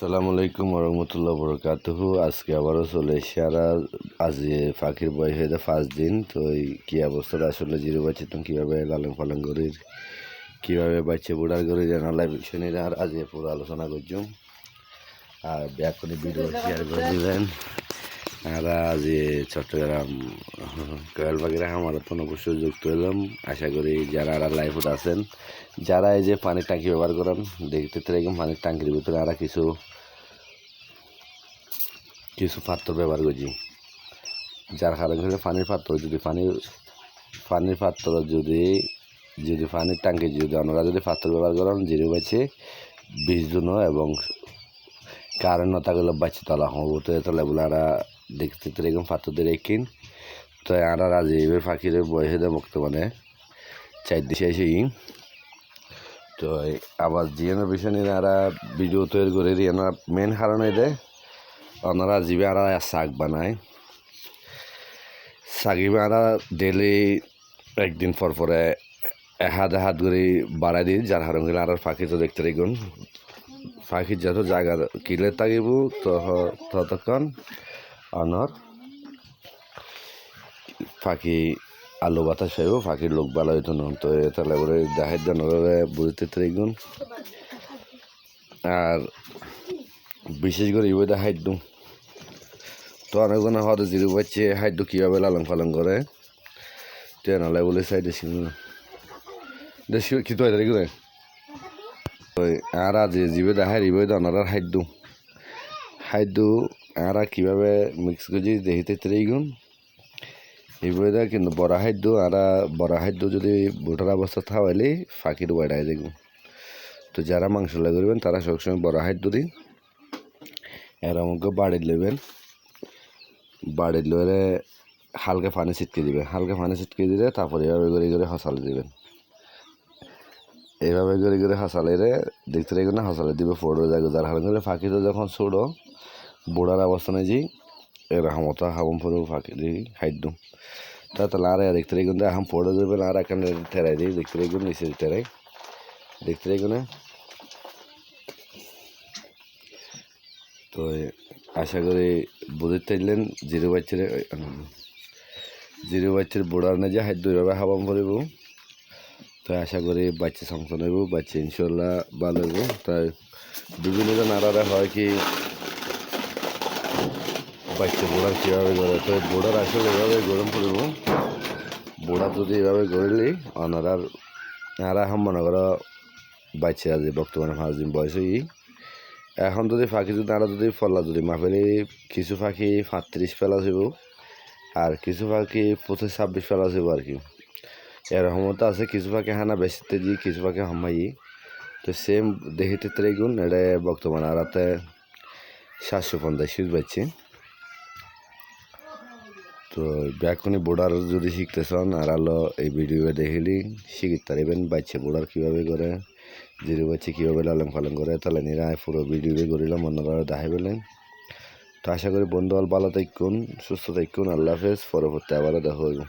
সালামু আলাইকুম রহমতুল্লাহ বরকাত আজকে আবারও চলে এসে আর আজ ফাঁকির বয় বয়স হয়ে ফার্স্ট দিন, তো এই কী অবস্থাটা আসলে জিরো বাচ্চা তুমি কীভাবে লালন পালন করির, কীভাবে বাচ্চা বুড়ার করি জানা লাইভ শুনিলে আর আজ পুরো আলোচনা করছুম। আর ব্যাক করে ভিডিও শেয়ার করে দিবেন। আর আজ চট্টগ্রাম, কয়েল পাখিরা আমার তো অবশ্যই যুক্ত হলাম আশা করি যারা আর লাইফে আছেন, যারা এই যে পানির ট্যাঙ্কি ব্যবহার করেন, দেখতে এরকম পানির ট্যাঙ্কির ভিতরে আর কিছু কিছু পাত্র ব্যবহার করছি। যার কারণে পানির পাত্র, যদি পানি পানির পাত্র যদি যদি পানির ট্যাঙ্কি যদি ওনারা যদি পাত্র ব্যবহার করেন জিরো বাচ্চে বিশ জন এবং কারণ নতাগুলো বাচ্চা তলা। হব তো তাহলে বলে আর দেখতে এরকম পাত্র দিয়ে রেখিন তো আর রাজি, এবার পাখির বয়সে দেয় বর্তমানে চার দিশে এসে তো আবার জিয়ানোর বিষয় নিয়ে আরা ভিডিও তৈরি করে দিয়ে মেন কারণ এদের ওনারা জিবে আরা শাক বানায়। শাকিবে আরা ডেলি একদিন পর পরে এহাত এহাত করে বাড়াই দিই, যার হারণ গেলে আর পাখি তো দেখতে দেখুন। পাখির যত জায়গা কিলে থাকিব ততক্ষণ অনর পাখি আলু বাতাস খাইব পাখির লোক ভালো হইতো তো তাহলে করে দেখার জন্য বুঝতে দেখুন আর বিশেষ করে ইবইটা হাইট তো অনেকজনে হয়তো জিরো পাচ্ছে, হাইট কীভাবে লালন পালন করে? তো নালে বলে সাইডে ছিল দেশি কি তো ওই আর আজ জিবে দেখায় ইবই দনার হাইট দু আর কীভাবে মিক্স করে দেখিতে গুণ। এইভাবে কিন্তু বড় খাদ্য, আর বড় খাদ্য যদি বুটার অবস্থা থাকাইলে ফাঁকির বেড়াই দেখব। তো যারা মাংস করবেন, তারা সবসময় বড় খাদ্য দিন। এর আমাকে বাড়ি নেবেন বাড়ি লয়ে হালকা পানি ছিটকে দিবেন হালকা পানি ছিটকে দিলে তারপরে এভাবে করে করে হসালে দিবেন। এইভাবে করে করে হাসালে দেখতে রেখে না হাসালে দিবে ফোড়ো যাবে যার হালকা করে ফাঁকিতে যখন ছোড়ো বুড়ার অবস্থা নেই যে এরকম মতো হাবম ফুরু ফাঁকি দিই খাদ্য তা তাহলে আর দেখতে রেখে কিন্তু এখন ফোড়ো দেবেন আর এখানে ঠেরাই দিই দেখতে রেখে নিচে ঠেরাই দেখতে রেখে না তো আশা করি বুঝতে চাইলেন জিরো বাচ্চার জিরো বাচ্চার বুড়ার না যে খাদ্য এভাবে হাবাম ফুরিব তো আশা করি বাচ্চা সংসার নেব বাচ্চা ইনশাল্লাহ ভালো হইব তাই বিভিন্ন জন আলাদা হয় কি বাচ্চা বোড়ার কীভাবে গড়ে তো বোড়ার আসলে এভাবে গরম পড়ব বোড়া যদি এভাবে গড়লি ওনারার আর এখন মনে করো বাচ্চা আছে বর্তমানে পাঁচ দিন বয়স হই এখন যদি পাখি যদি আরও যদি ফলা যদি মাপেলি কিছু পাখি সাতত্রিশ ফেলা যাব আর কিছু পাখি পঁচিশ ছাব্বিশ ফেলা যাব আর কি। এরকমতো আছে, কিছু পাখি হানা বেশিতে দি কিছু পাখি হামাই। তো সেম দেখিতে ত্রিগুণ এটা বর্তমানে আরাতে সাতশো পঞ্চাশ পাচ্ছি তো ব্যাকনি বোর্ডার যদি শিখতে চান, আর আলো এই ভিডিও দেখিলি, শিখিতে তারিবেন বাচ্চা বোর্ডার কীভাবে করে জিরো বাচ্চা কীভাবে লালন পালন করে, তাহলে নিরা পুরো ভিডিও করিলাম অন্যরা দেখাই পেলেন তো আশা করি বন্ধু ভালো থাকুন, সুস্থ থাকুন, আল্লাহ হাফেজ, পরবর্তী আবারও দেখা হইব।